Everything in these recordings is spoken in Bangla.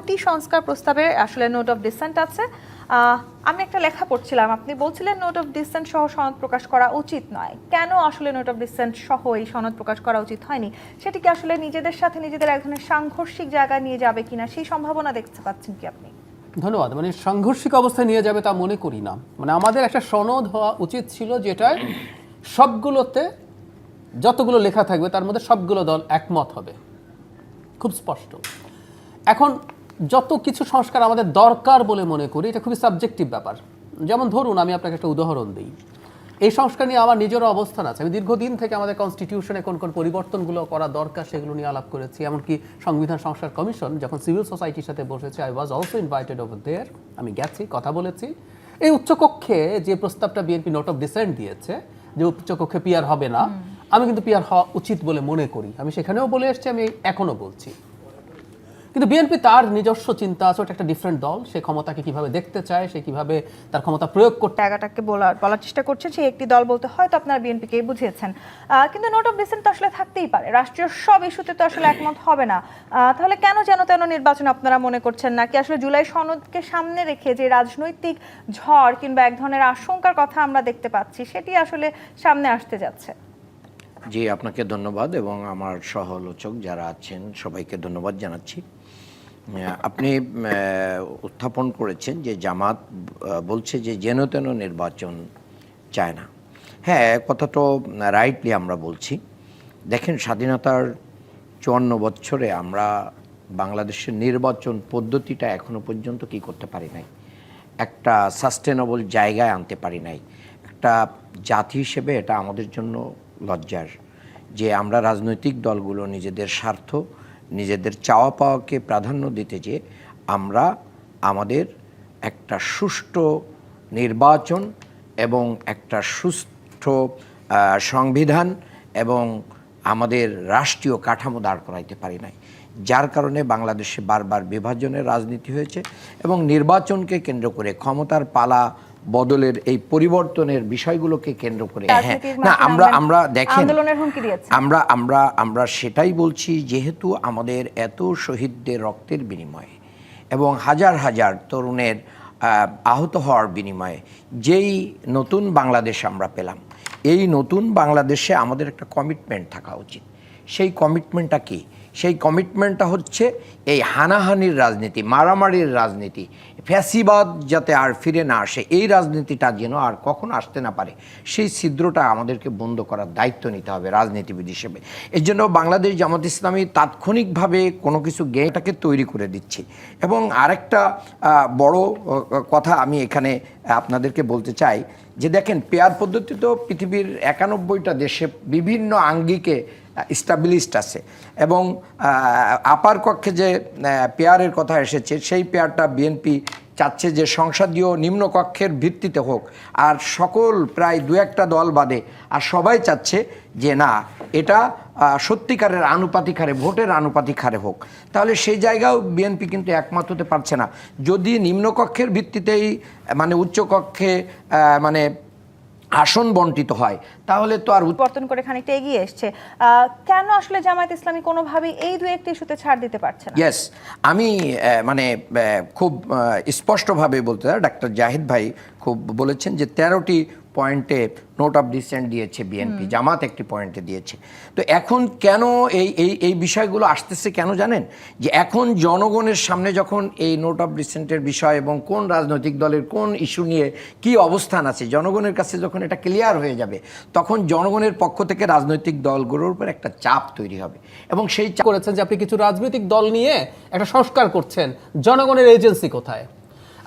দুটি সংস্কার প্রস্তাবে আসলে নোট অফ ডিসেন্ট আছে। আমি একটা লেখা পড়ছিলাম। আপনি বলছিলেন নোট অফ ডিসেন্ট সহ সনদ প্রকাশ করা উচিত নয়। কেন আসলে নোট অফ ডিসেন্ট সহ এই সনদ প্রকাশ করা উচিত হয়নি? সেটি কি আসলে নিজেদের সাথে নিজেদের এক ধরনের সাংঘর্ষিক জায়গায় নিয়ে যাবে কিনা, সেই সম্ভাবনা দেখতে পাচ্ছেন কি আপনি? ধন্যবাদ। মানে সাংঘর্ষিক অবস্থায় নিয়ে যাবে তা মনে করি না। মানে আমাদের একটা সনদ হওয়া উচিত ছিল যেটায় সবগুলোতে যতগুলো লেখা থাকবে তার মধ্যে সবগুলো দল একমত হবে। খুব স্পষ্ট। এখন যত কিছু সংস্কার আমাদের দরকার বলে মনে করি এটা খুবই সাবজেক্টিভ ব্যাপার। যেমন ধরুন আমি আপনাকে একটা উদাহরণ দিই। এই সংস্কার নিয়ে আমার নিজেরও অবস্থান আছে। আমি দীর্ঘদিন থেকে আমাদের কনস্টিটিউশনে কোন কোন পরিবর্তনগুলো করা দরকার সেগুলো নিয়ে আলাপ করেছি। এমনকি সংবিধান সংস্কার কমিশন যখন সিভিল সোসাইটির সাথে বসেছে I was also invited over there আমি গেছি কথা বলেছি। এই উচ্চকক্ষে যে প্রস্তাবটা বিএনপি নোট অফ ডিসেন্ট দিয়েছে যে উচ্চকক্ষে পিয়ার হবে না আমি কিন্তু পিয়ার হওয়া উচিত বলে মনে করি। আমি সেখানেও বলে এসেছি আমি এখনও বলছি। কিন্তু বিএনপি তার নিজস্ব চিন্তা আছে, ওটা একটা ডিফারেন্ট দল। সে ক্ষমতাকে কীভাবে দেখতে চায়, সে কীভাবে তার ক্ষমতা প্রয়োগ করতে জায়গাটাকে বলার বলার চেষ্টা করছে সে একটি দল বলতে হয়তো আপনার বিএনপিকে বুঝিয়েছেন। কিন্তু নোট অফ ডিসেন্ট তো আসলে থাকতেই পারে। রাষ্ট্রীয় সব ইস্যুতে তো আসলে একমত হবে না। তাহলে কেন যেন তেন নির্বাচন আপনারা মনে করছেন? না কি আসলে জুলাই সনদকে সামনে রেখে যে রাজনৈতিক ঝড় কিংবা এক ধরনের আশঙ্কার কথা আমরা দেখতে পাচ্ছি, সেটি আসলে সামনে আসতে যাচ্ছে? জি, আপনাকে ধন্যবাদ এবং আমার সহলোচক যারা আছেন সবাইকে ধন্যবাদ জানাচ্ছি। আপনি উত্থাপন করেছেন যে জামাত বলছে যে যেন তেন নির্বাচন চায় না। হ্যাঁ কথা তো রাইটলি আমরা বলছি। দেখেন, স্বাধীনতার চুয়ান্ন বছরে আমরা বাংলাদেশের নির্বাচন পদ্ধতিটা এখনও পর্যন্ত কি করতে পারি নাই? একটা সাস্টেনেবল জায়গায় আনতে পারি নাই। একটা জাতি হিসেবে এটা আমাদের জন্য লজ্জার যে আমরা রাজনৈতিক দলগুলো নিজেদের স্বার্থ, নিজেদের চাওয়া পাওয়াকে প্রাধান্য দিতে যে আমরা আমাদের একটা সুষ্ঠু নির্বাচন এবং একটা সুষ্ঠু সংবিধান এবং আমাদের রাষ্ট্রীয় কাঠামো দাঁড় করাইতে পারি নাই। যার কারণে বাংলাদেশে বারবার বিভাজনের রাজনীতি হয়েছে এবং নির্বাচনকে কেন্দ্র করে ক্ষমতার পালা বদলের এই পরিবর্তনের বিষয়গুলোকে কেন্দ্র করে। হ্যাঁ না আমরা আমরা দেখেন আন্দোলনের হুমকি দিয়েছে। আমরা আমরা আমরা সেটাই বলছি যেহেতু আমাদের এত শহীদদের রক্তের বিনিময়ে এবং হাজার হাজার তরুণের আহ, আহত হওয়ার বিনিময়ে যেই নতুন বাংলাদেশ আমরা পেলাম এই নতুন বাংলাদেশে আমাদের একটা কমিটমেন্ট থাকা উচিত। সেই কমিটমেন্টটা কি? সেই কমিটমেন্টটা হচ্ছে এই হানাহানির রাজনীতি, মারামারির রাজনীতি, ফ্যাসিবাদ যাতে আর ফিরে না আসে, এই রাজনীতিটা যেন আর কখনো আসতে না পারে, সেই ছিদ্রটা আমাদেরকে বন্ধ করার দায়িত্ব নিতে হবে রাজনীতিবিদ হিসেবে। এর জন্য বাংলাদেশ জামাত ইসলামী তাৎক্ষণিকভাবে কোনো কিছু গেমটাকে তৈরি করে দিচ্ছে। এবং আরেকটা বড় কথা আমি এখানে আপনাদেরকে বলতে চাই যে দেখেন, পেয়ার পদ্ধতি তো পৃথিবীর একানব্বইটা দেশে বিভিন্ন আঙ্গিকে স্টাবলিশড আছে। এবং আপার কক্ষে যে পেয়ারের কথা এসেছে, সেই পেয়ারটা বিএনপি চাচ্ছে যে সংসদীয় নিম্নকক্ষের ভিত্তিতে হোক। আর সকল প্রায় দু একটা দল বাদে, আর সবাই চাচ্ছে যে না, এটা সত্যিকারের আনুপাতিক হারে, ভোটের আনুপাতিক হারে হোক। তাহলে সেই জায়গাও বিএনপি কিন্তু একমত হতে পারছে না। যদি নিম্নকক্ষের ভিত্তিতেই মানে উচ্চকক্ষে মানে আসন বন্টিত হয় তাহলে তো আর পরিবর্তন করে খানিকটা এগিয়ে এসছে। কেন আসলে জামায়াত ইসলামী কোনোভাবেই এই দু একটি ইস্যুতে ছাড় দিতে পারছে না? ইয়েস আমি মানে খুব স্পষ্টভাবে বলতে চাই ডাক্তার জাহিদ ভাই খুব বলেছেন যে তেরোটি পয়েন্টে নোট অফ ডিসেন্ট দিয়েছে বিএনপি জামাত একটি পয়েন্টে দিয়েছে। তো এখন কেন এই এই এই বিষয়গুলো আসতেছে কেন জানেন? যে এখন জনগণের সামনে যখন এই নোট অফ ডিসেন্টের বিষয় এবং কোন রাজনৈতিক দলের কোন ইস্যু নিয়ে কি অবস্থান আছে জনগণের কাছে যখন এটা ক্লিয়ার হয়ে যাবে তখন জনগণের পক্ষ থেকে রাজনৈতিক দলগুলোর উপর একটা চাপ তৈরি হবে। এবং সেই চাপ করেছেন যে আপনি কিছু রাজনৈতিক দল নিয়ে একটা সংস্কার করছেন। জনগণের এজেন্সি কোথায়?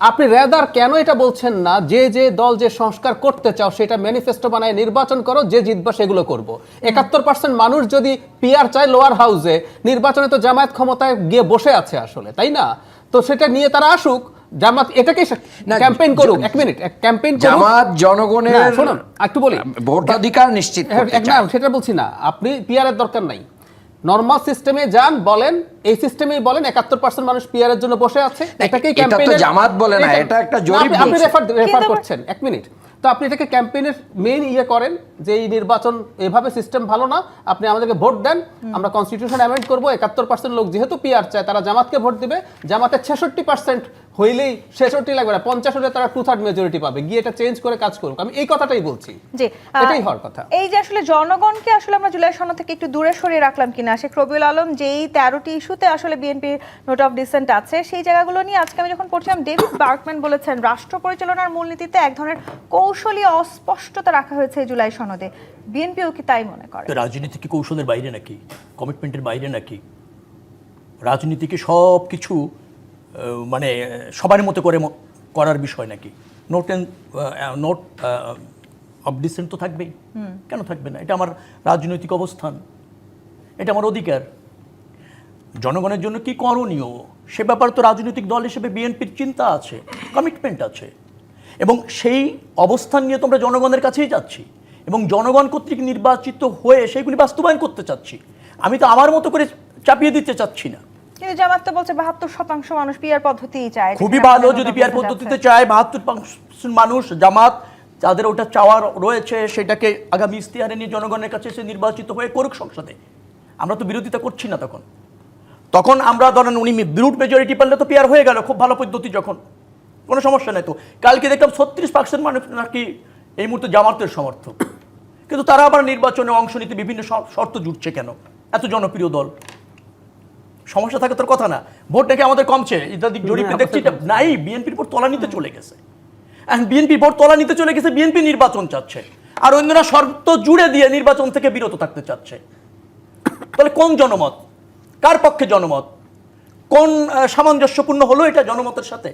আপনি রেদার কেন এটা বলছেন না? যে যে দল যে সংস্কার করতে চাও, সেটা ম্যানিফেস্টো বানায় নির্বাচন করো, যে জিতবা সেগুলো করব। একাত্তর পার্সেন্ট মানুষ যদি পিআর চায় লোয়ার হাউসে নির্বাচনে তো জামায়াত ক্ষমতায় গিয়ে বসে আছে আসলে, তাই না? তো সেটা নিয়ে তারা আসুক জামাত এটাকেই না, ক্যাম্পেইন করুক এক মিনিট ক্যাম্পেইন জামাত জনগণের শুনুন, একটু বলি। ভোটাধিকার নিশ্চিত হ্যাঁ, না সেটা বলছি না। আপনি পিআর এর দরকার নাই। নর্মাল সিস্টেমে যান বলেন এই সিস্টেমেই বলেন একাত্তর পার্সেন্ট মানুষ পিআর এর জন্য বসে আছে। এটাকেই এটা তো জামাত বলে না, এটা একটা জরিপ আপনি রেফার রেফার করছেন এক মিনিট তো আপনি এটাকে ক্যাম্পেইনের মেইন ইয়ে করেন যে এই নির্বাচন এভাবে সিস্টেম ভালো না আপনি আমাদেরকে ভোট দেন। আমরা কনস্টিটিউশন অ্যামেন্ড করব একাত্তর পার্সেন্ট লোক যেহেতু পিআর চায় তারা জামাতকে ভোট দিবে। জামাতের ছেষট্টি পার্সেন্ট হইলেই ছেষট্টি লাগবে না পঞ্চাশ হলে তারা টু থার্ড মেজরিটি পাবে। গিয়ে এটা চেঞ্জ করে কাজ করুক। আমি এই কথাটাই বলছি। জি এটাই হওয়ার কথা। এই যে আসলে জনগণকে আসলে আমরা জুলাই সনদ থেকে একটু দূরে সরিয়ে রাখলাম কিনা শেখ রবিউল আলম যেই তেরোটি ইস্যুতে আসলে বিএনপির নোট অফ ডিসেন্ট আছে সেই জায়গাগুলো নিয়ে আজকে আমি যখন পড়ছিলাম ডেভিড বার্কম্যান বলেছেন রাষ্ট্র পরিচালনার মূলনীতিতে এক ধরনের কৌশলী অস্পষ্টতা রাখা হয়েছে এই জুলাই সনদে। বিএনপিও কি তাই মনে করে? তো রাজনীতি কি কৌশলের বাইরে নাকি? কমিটমেন্টের বাইরে নাকি? রাজনীতিকে সব কিছু মানে সবার মতো করে করার বিষয় নাকি? Note and note of dissent তো থাকবেই। কেন থাকবে না? এটা আমার রাজনৈতিক অবস্থান। এটা আমার অধিকার। জনগণের জন্য কি করণীয়? সে ব্যাপারে তো রাজনৈতিক দল হিসেবে বিএনপির চিন্তা আছে কমিটমেন্ট আছে। এবং সেই অবস্থান নিয়ে তোমরা জনগণের কাছেই যাচ্ছি। এবং জনগণ কর্তৃক নির্বাচিত হয়ে সেইগুলি বাস্তবায়ন করতে চাচ্ছি। আমি তো আমার মতো করে চাপিয়ে দিতে চাচ্ছি না। কিন্তু জামাত তো বলছে বাহাত্তর শতাংশ মানুষ পিয়ার পদ্ধতিই চায়। খুবই ভালো যদি পিয়ার পদ্ধতিতে চায় বাহাত্তর মানুষ জামাত যাদের ওটা চাওয়ার রয়েছে সেটাকে আগামী ইস্তিহারে নিয়ে জনগণের কাছে নির্বাচিত হয়ে করুক সংসদে। আমরা তো বিরোধিতা করছি না তখন। তখন আমরা ধরেন উনি বিরুট মেজরিটি পারলে তো পিয়ার হয়ে গেল খুব ভালো পদ্ধতি যখন। কোনো সমস্যা নেই তো। কালকে দেখলাম ছত্রিশ পার্সেন্ট মানুষ নাকি এই মুহূর্তে জামাতের সমর্থক। কিন্তু তারা আবার নির্বাচনে অংশ নিতে বিভিন্ন শর্ত জুটছে কেন? এত জনপ্রিয় দল। সমস্যা থাকে তোর কথা না। ভোট নাকি আমাদের কমছে। ইত্যাদি জরিপে দেখছি এটা নাই বিএনপির ভোট তলা নিতে চলে গেছে। এখন বিএনপি ভোট তলা নিতে চলে গেছে বিএনপি নির্বাচন চাচ্ছে। আর অন্যরা শর্ত জুড়ে দিয়ে নির্বাচন থেকে বিরত থাকতে চাচ্ছে। তাহলে কোন জনমত? কার পক্ষে জনমত? কোন সামঞ্জস্যপূর্ণ হলো এটা জনমতের সাথে?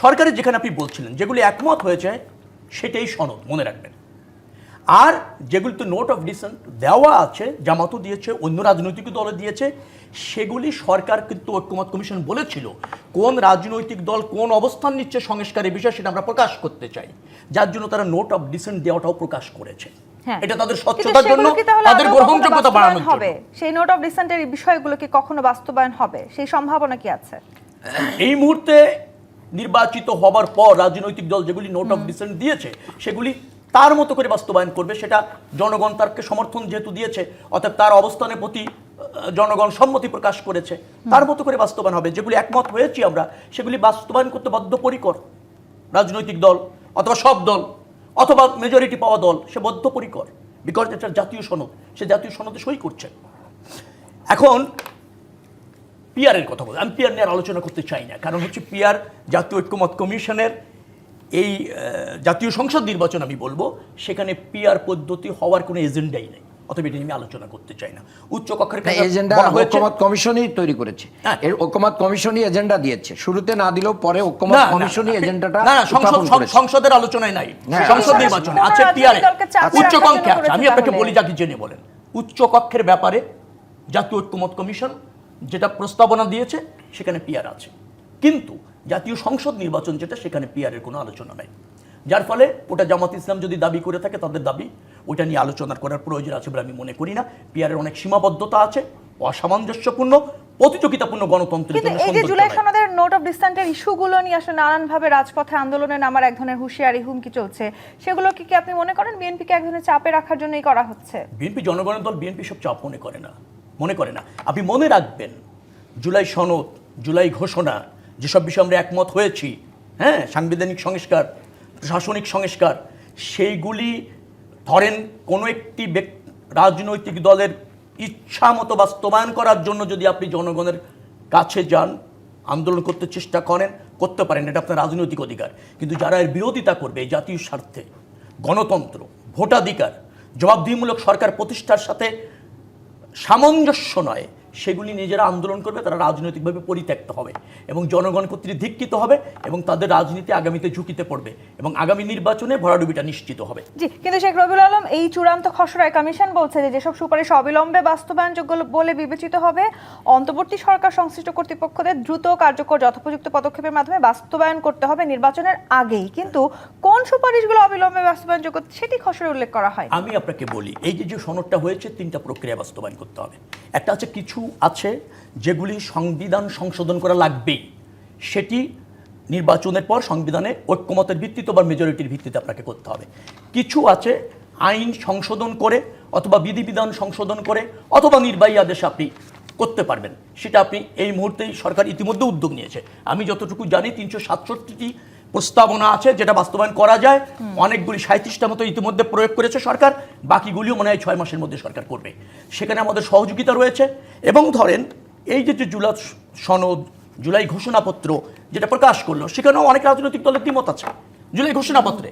সরকারের যেখানে আপনি বলছিলেন যেগুলি একমত হয়েছে সেটাই সনদ মনে রাখবেন। আর যেগুলিতে নোট অফ ডিসেন্ট দেওয়া আছে জামাতও দিয়েছে অন্য রাজনৈতিক দলও দিয়েছে সেগুলি সরকার কিন্তু ঐক্যমত কমিশন বলেছিল। কোন রাজনৈতিক দল কোন অবস্থান নিচ্ছে সংস্কারের বিষয়ে সেটা আমরা প্রকাশ করতে চাই। যার জন্য তারা নোট অফ ডিসেন্ট দেওয়াটাও প্রকাশ করেছে। হ্যাঁ। এটা তাদের স্বচ্ছতার জন্য তাদের গ্রহণযোগ্যতা বাড়ানোর হবে? সেই নোট অফ ডিসেন্টের বিষয়গুলো কি কখনো বাস্তবায়ন হবে? সেই সম্ভাবনা কি আছে? এই মুহূর্তে নির্বাচিত হবার পর রাজনৈতিক দল যেগুলি নোট অফ ডিসেন্ট দিয়েছে সেগুলি তার মতো করে বাস্তবায়ন করবে, সেটা জনগণ তারকে সমর্থন যেহেতু দিয়েছে, অর্থাৎ তার অবস্থানের প্রতি জনগণ সম্মতি প্রকাশ করেছে, তার মতো করে বাস্তবায়ন হবে। যেগুলি একমত হয়েছি আমরা, সেগুলি বাস্তবায়ন করতে বদ্ধপরিকর রাজনৈতিক দল অথবা সব দল, অথবা মেজরিটি পাওয়া দল, সে বদ্ধপরিকর বিকজ এটা জাতীয় সনদ, সে জাতীয় সনদে সই করছে। এখন পিয়ারের কথা বল। আমি পিয়ার নিয়ে আলোচনা করতে চাই না, কারণ হচ্ছে পিয়ার জাতীয় ঐক্যমত কমিশনের এই জাতীয় সংসদ নির্বাচন আমি বলব সেখানে পিয়ার পদ্ধতি হওয়ার কোনো এজেন্ডাই নেই। অতএব এটা আমি আলোচনা করতে চাই না। উচ্চ কক্ষের এজেন্ডা ঐক্যমত কমিশনই তৈরি করেছে। হ্যাঁ। এর ঐক্যমত কমিশনই এজেন্ডা দিয়েছে। শুরুতে না দিলেও পরে ঐক্যমত কমিশনই এজেন্ডাটা না না সংসদ। সংসদের আলোচনায় নাই। হ্যাঁ, সংসদ আচ্ছা, নির্বাচনে। আচ্ছা। আছে পিয়ারে দলকে চাপে উচ্চ কক্ষে আছে আমি আপনাকে বলি যাকে জেনে বলেন। উচ্চ কক্ষের ব্যাপারে জাতীয় ঐক্যমত কমিশন যেটা প্রস্তাবনা দিয়েছে সেখানে পিয়ার আছে। কিন্তু জাতীয় সংসদ নির্বাচন যেটা সেখানে পিয়ারের কোনো আলোচনা নাই। যার ফলে ওটা জামাত ইসলাম যদি দাবি করে থাকে তাদের দাবি ওটা নিয়ে আলোচনা করার প্রয়োজন আছে বলে আমি মনে করি না। পিয়ারের অনেক সীমাবদ্ধতা আছে অসামঞ্জস্যপূর্ণ প্রতিযোগিতাপূর্ণ গণতন্ত্রের জন্য এই যে জুলাই সনদের নোট অফ ডিসেন্টের ইস্যুগুলো নিয়ে আসলে নানানভাবে রাজপথে আন্দোলনে নামার এক ধরনের হুঁশিয়ারি হুমকি চলছে। সেগুলো কি কি আপনি মনে করেন বিএনপিকে এক ধরনের চাপে রাখার জন্যই করা হচ্ছে? বিএনপি জনগণের দল বিএনপি সব চাপ মনে করে না। মনে করে না। আপনি মনে রাখবেন জুলাই সনদ জুলাই ঘোষণা যেসব বিষয়ে আমরা একমত হয়েছি হ্যাঁ সাংবিধানিক সংস্কার, প্রশাসনিক সংস্কার, সেইগুলি ধরেন কোনো একটি রাজনৈতিক দলের ইচ্ছা মতো বাস্তবায়ন করার জন্য যদি আপনি জনগণের কাছে যান, আন্দোলন করতে চেষ্টা করেন, করতে পারেন, এটা আপনার রাজনৈতিক অধিকার। কিন্তু যারা এর বিরোধিতা করবে জাতীয় স্বার্থে, গণতন্ত্র, ভোটাধিকার, জবাবদিহিমূলক সরকার প্রতিষ্ঠার সাথে সামঞ্জস্য নয় সেগুলি নিজেরা আন্দোলন করবে তারা রাজনৈতিকভাবে পরিত্যক্ত হবে এবং জনগণ কর্তৃক ধিক্ষিত হবে এবং তাদের রাজনীতি আগামীতে ঝুঁকিতে পড়বে এবং আগামী নির্বাচনে ভরাডুবিটা নিশ্চিত হবে। জি কিন্তু শেখ রবিউল আলম এই চূড়ান্ত খসড়ায় কমিশন বলছে যে যেসব সুপারিশ অবিলম্বে বাস্তবায়নযোগ্য বলে বিবেচিত হবে অন্তর্বর্তী সরকার সংশ্লিষ্ট কর্তৃপক্ষদের দ্রুত কার্যকর যথোপযুক্ত পদক্ষেপের মাধ্যমে বাস্তবায়ন করতে হবে নির্বাচনের আগেই। কিন্তু কোন সুপারিশগুলো অবিলম্বে বাস্তবায়নযোগ্য সেটি খসড়ায় উল্লেখ করা হয় আমি আপনাকে বলি এই যে যে সনদটা হয়েছে তিনটা প্রক্রিয়া বাস্তবায়ন করতে হবে। একটা আছে কিছু আছে যেগুলি সংবিধান সংশোধন করা লাগবেই সেটি নির্বাচনের পর সংবিধানে ঐক্যমতের ভিত্তিতে বা মেজরিটির ভিত্তিতে আপনাকে করতে হবে। কিছু আছে আইন সংশোধন করে অথবা বিধিবিধান সংশোধন করে অথবা নির্বাহী আদেশে আপনি করতে পারবেন। সেটা আপনি এই মুহূর্তেই সরকার ইতিমধ্যে উদ্যোগ নিয়েছে। আমি যতটুকু জানি, তিনশো সাতষট্টিটি প্রস্তাবনা আছে যেটা বাস্তবায়ন করা যায়। অনেকগুলি সাঁত্রিশটা মতো ইতিমধ্যে প্রয়োগ করেছে সরকার, বাকিগুলিও মনে হয় ছয় মাসের মধ্যে সরকার করবে। সেখানে আমাদের সহযোগিতা রয়েছে এবং ধরেন এই যে জুলাই সনদ, জুলাই ঘোষণাপত্র যেটা প্রকাশ করল, সেখানেও অনেক রাজনৈতিক দলের দ্বিমত আছে, জুলাই ঘোষণাপত্রে।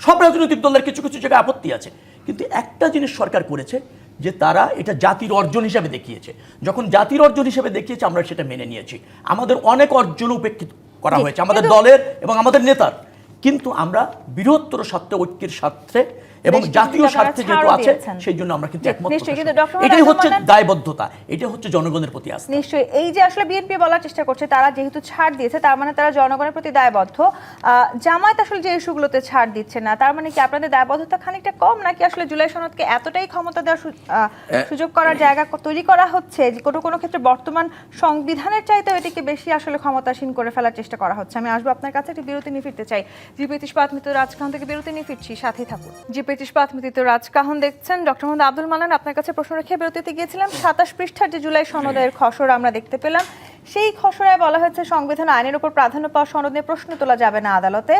সব রাজনৈতিক দলের কিছু কিছু জায়গায় আপত্তি আছে। কিন্তু একটা জিনিস সরকার করেছে যে তারা এটা জাতির অর্জন হিসাবে দেখিয়েছে। যখন জাতির অর্জন হিসাবে দেখিয়েছে, আমরা সেটা মেনে নিয়েছি। আমাদের অনেক অর্জন উপেক্ষিত করা হয়েছে। আমাদের দলের এবং আমাদের নেতার। কিন্তু আমরা বৃহত্তর স্বার্থে ঐক্যের স্বার্থে এবং জাতীয় স্বার্থে যেহেতু আছে সেই জন্য আমরা কিন্তু একমত এটাই হচ্ছে দায়বদ্ধতা এটা হচ্ছে জনগণের প্রতি আস্থা। নিশ্চয়ই এই যে আসলে বিএনপি বলার চেষ্টা করছে তারা যেহেতু ছাড় দিয়েছে তার মানে তারা জনগণের প্রতি দায়বদ্ধ। জামায়াত আসলে যে ইস্যুগুলোতে ছাড় দিচ্ছে না তার মানে কি আপনাদের দায়বদ্ধতা খানিকটা কম নাকি আসলে জুলাই সনদকে এতটাই ক্ষমতা দেওয়ার সুযোগ করার জায়গা তৈরি করা হচ্ছে যে কোনো কোনো ক্ষেত্রে বর্তমান সংবিধানের চাইতেও এটিকে বেশি আসলে ক্ষমতাসীন করে ফেলার চেষ্টা করা হচ্ছে? আমি আসব আপনার কাছে একটি বিরতি নিয়ে ফিরতে চাই। মৃত রাজকাহন থেকে বিরতি নিয়ে ফিরছি থাকুন। রাজকাহন দেখছেন ডক্টর মোহাম্মদ আব্দুল আপনার কাছে প্রশ্ন রেখে বিরতিতে গিয়েছিলাম। সাতাশ পৃষ্ঠার যে জুলাই সনদের খসড়া আমরা দেখতে পেলাম, সেই খসড়ায় বলা হয়েছে সংবিধান আইনের উপর প্রাধান্য পাওয়া সনদ নিয়ে প্রশ্ন তোলা যাবে না আদালতে।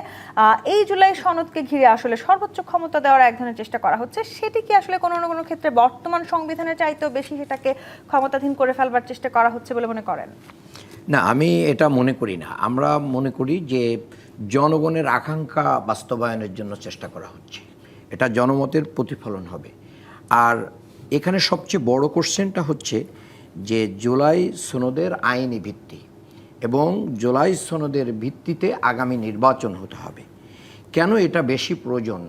এই জুলাই সনদকে ঘিরে আসলে সর্বোচ্চ ক্ষমতা দেওয়ার এক ধরনের চেষ্টা করা হচ্ছে। সেটি কি আসলে কোনো না কোনো ক্ষেত্রে বর্তমান সংবিধানের চাইতেও বেশি সেটাকে ক্ষমতাধীন করে ফেলবার চেষ্টা করা হচ্ছে বলে মনে করেন? না, আমি এটা মনে করি না। আমরা মনে করি যে জনগণের আকাঙ্ক্ষা বাস্তবায়নের জন্য চেষ্টা করা হচ্ছে। এটা জনমতের প্রতিফলন হবে। আর এখানে সবচেয়ে বড় কোশ্চেনটা হচ্ছে যে জুলাই সনদের আইনি ভিত্তি এবং জুলাই সনদের ভিত্তিতে আগামী নির্বাচন হতে হবে। কেন এটা বেশি প্রয়োজন?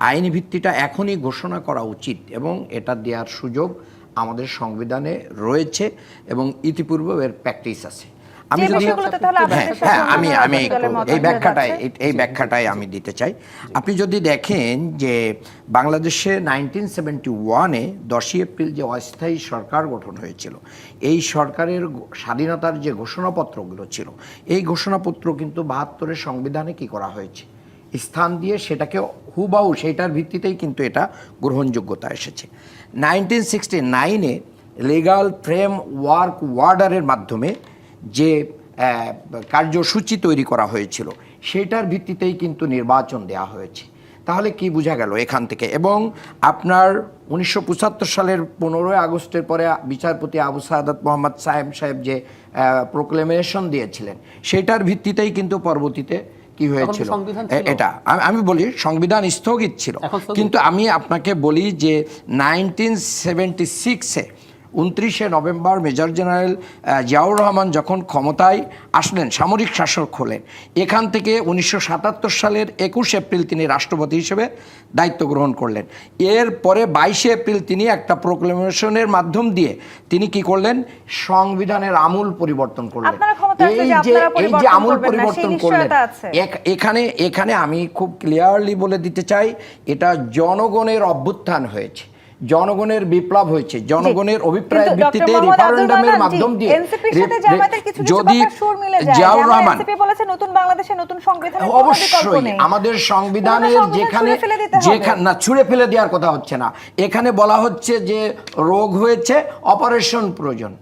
আইনি ভিত্তিটা এখনই ঘোষণা করা উচিত এবং এটা দেওয়ার সুযোগ আমাদের সংবিধানে রয়েছে এবং ইতিপূর্বে এর প্র্যাকটিস আছে। আমি যদি হ্যাঁ হ্যাঁ আমি আমি এই ব্যাখ্যাটাই এই- এই ব্যাখ্যাটাই আমি দিতে চাই। আপনি যদি দেখেন যে বাংলাদেশে নাইনটিন সেভেন্টি ওয়ানে দশই এপ্রিল যে অস্থায়ী সরকার গঠন হয়েছিল এই সরকারের স্বাধীনতার যে ঘোষণাপত্রগুলো ছিল এই ঘোষণাপত্র কিন্তু বাহাত্তরের সংবিধানে কি করা হয়েছে? স্থান দিয়ে সেটাকে হুবাহু সেইটার ভিত্তিতেই কিন্তু এটা গ্রহণযোগ্যতা এসেছে। নাইনটিন সিক্সটি নাইনে লিগাল ফ্রেম ওয়ার্ক ওয়ার্ডারের মাধ্যমে যে কার্যসূচি তৈরি করা হয়েছিল সেটার ভিত্তিতেই কিন্তু নির্বাচন দেওয়া হয়েছে। তাহলে কি বোঝা গেল এখান থেকে? এবং আপনার উনিশশো পঁচাত্তর সালের পনেরোই আগস্টের পরে বিচারপতি আবু সাদাত মোহাম্মদ সাহেব সাহেব যে প্রোক্লেমেশন দিয়েছিলেন সেটার ভিত্তিতেই কিন্তু পরবর্তীতে কি হয়েছিল। এটা আমি বলি সংবিধান স্থগিত ছিল। কিন্তু আমি আপনাকে বলি যে নাইনটিন সেভেন্টি সিক্সে উনত্রিশে November major general Ziaur Rahman যখন ক্ষমতায় আসলেন সামরিক শাসক হলেন এখান থেকে উনিশশো সাতাত্তর সালের একুশ এপ্রিল তিনি রাষ্ট্রপতি হিসেবে দায়িত্ব গ্রহণ করলেন। এরপরে বাইশে এপ্রিল তিনি একটা প্রোক্লেমেশনের মাধ্যম দিয়ে তিনি কি করলেন? সংবিধানের আমূল পরিবর্তন করলেন। এই যে এই যে আমূল পরিবর্তন করলেন। এখানে এখানে আমি খুব ক্লিয়ারলি বলে দিতে চাই এটা জনগণের অভ্যুত্থান হয়েছে। জনগণের বিপ্লব হয়েছে। জনগণের অভিপ্রায়ের ভিত্তিতে রেফারেন্ডামের মাধ্যম দিয়ে যদি। জিয়াউর রহমান বলেছে নতুন বাংলাদেশের নতুন সংবিধানের অবশ্যই আমাদের সংবিধানের যেখানে। যেখানে না ছুঁড়ে ফেলে দেওয়ার কথা হচ্ছে না। এখানে বলা হচ্ছে যে রোগ হয়েছে অপারেশন প্রয়োজন।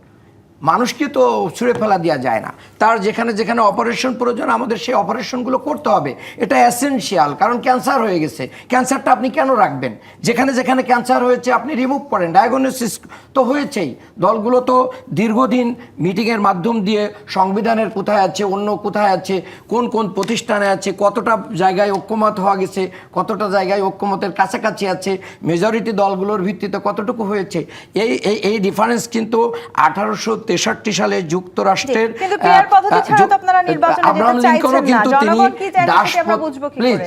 মানুষকে তো ছুঁড়ে ফেলা দেওয়া যায় না। তার যেখানে যেখানে অপারেশন প্রয়োজন, আমাদের সেই অপারেশনগুলো করতে হবে। এটা এসেনশিয়াল কারণ ক্যান্সার হয়ে গেছে। ক্যান্সারটা আপনি কেন রাখবেন? যেখানে যেখানে ক্যান্সার হয়েছে, আপনি রিমুভ করেন। ডায়াগনোসিস তো হয়েছেই। দলগুলো তো দীর্ঘদিন মিটিংয়ের মাধ্যম দিয়ে সংবিধানের কোথায় আছে, অন্য কোথায় আছে, কোন কোন প্রতিষ্ঠানে আছে, কতটা জায়গায় ঐক্যমত হওয়া গেছে, কতটা জায়গায় ঐক্যমতের কাছাকাছি আছে মেজরিটি দলগুলোর ভিত্তিতে কতটুকু হয়েছে, এই এই ডিফারেন্স কিন্তু আঠারোশো তেষট্টি সালে যুক্তরাষ্ট্রের আব্রাহাম লিঙ্কনও কিন্তু তিনি প্লিজ?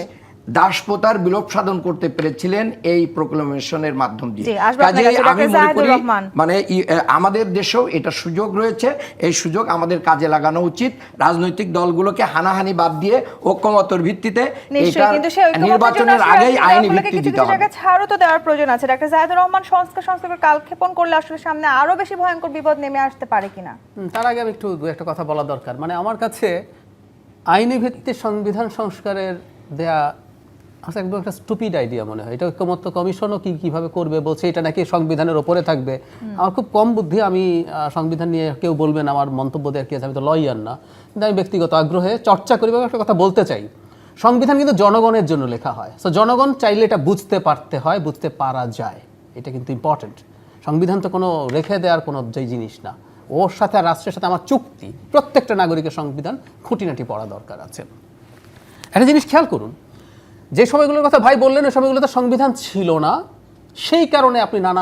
দাসপ্রথার বিলোপ সাধন করতে পেরেছিলেন এই প্রোক্লেমেশনের মাধ্যম দিয়ে। আমি মনে করি মানে আমাদের দেশেও এটা সুযোগ রয়েছে। এই সুযোগ আমাদের কাজে লাগানো উচিত। রাজনৈতিক দলগুলোকে হানাহানি বাদ দিয়ে ঐক্যমতের ভিত্তিতে নির্বাচনের আগেই আইনি ভিত্তি দিতে হবে। ছাড়ও তো দেওয়ার প্রয়োজন আছে। ডাক্তার জাহেদুর রহমান সংস্কার সংস্কার কালক্ষেপণ করলে আসলে সামনে আরও বেশি ভয়ঙ্কর বিপদ নেমে আসতে পারে কিনা? তার আগে আমি একটু দু একটা কথা বলা দরকার। মানে আমার কাছে আইনি ভিত্তিতে সংবিধান সংস্কারের দেয়া আমার একদম একটা স্টুপিড আইডিয়া মনে হয়। এটা ঐক্যমত্য কমিশনও কি কীভাবে করবে বলছে এটা নাকি সংবিধানের ওপরে থাকবে। আমার খুব কম বুদ্ধি আমি সংবিধান নিয়ে কেউ বলবেন আমার মন্তব্য দেওয়ার কি আছে? আমি তো লয়ার না। কিন্তু আমি ব্যক্তিগত আগ্রহে চর্চা করি একটা কথা বলতে চাই। সংবিধান কিন্তু জনগণের জন্য লেখা হয়। সো জনগণ চাইলে এটা বুঝতে পারতে হয় বুঝতে পারা যায়। এটা কিন্তু ইম্পর্টেন্ট সংবিধান তো কোনো রেখে দেওয়ার কোনো যে জিনিস না। ওর সাথে আর রাষ্ট্রের সাথে আমার চুক্তি। প্রত্যেকটা নাগরিকের সংবিধান খুঁটিনাটি পড়া দরকার আছে। একটা জিনিস খেয়াল করুন যে সময়গুলোর কথা ভাই বললেন ওই সময়গুলোতে সংবিধান ছিল না। সেই কারণে আপনি নানা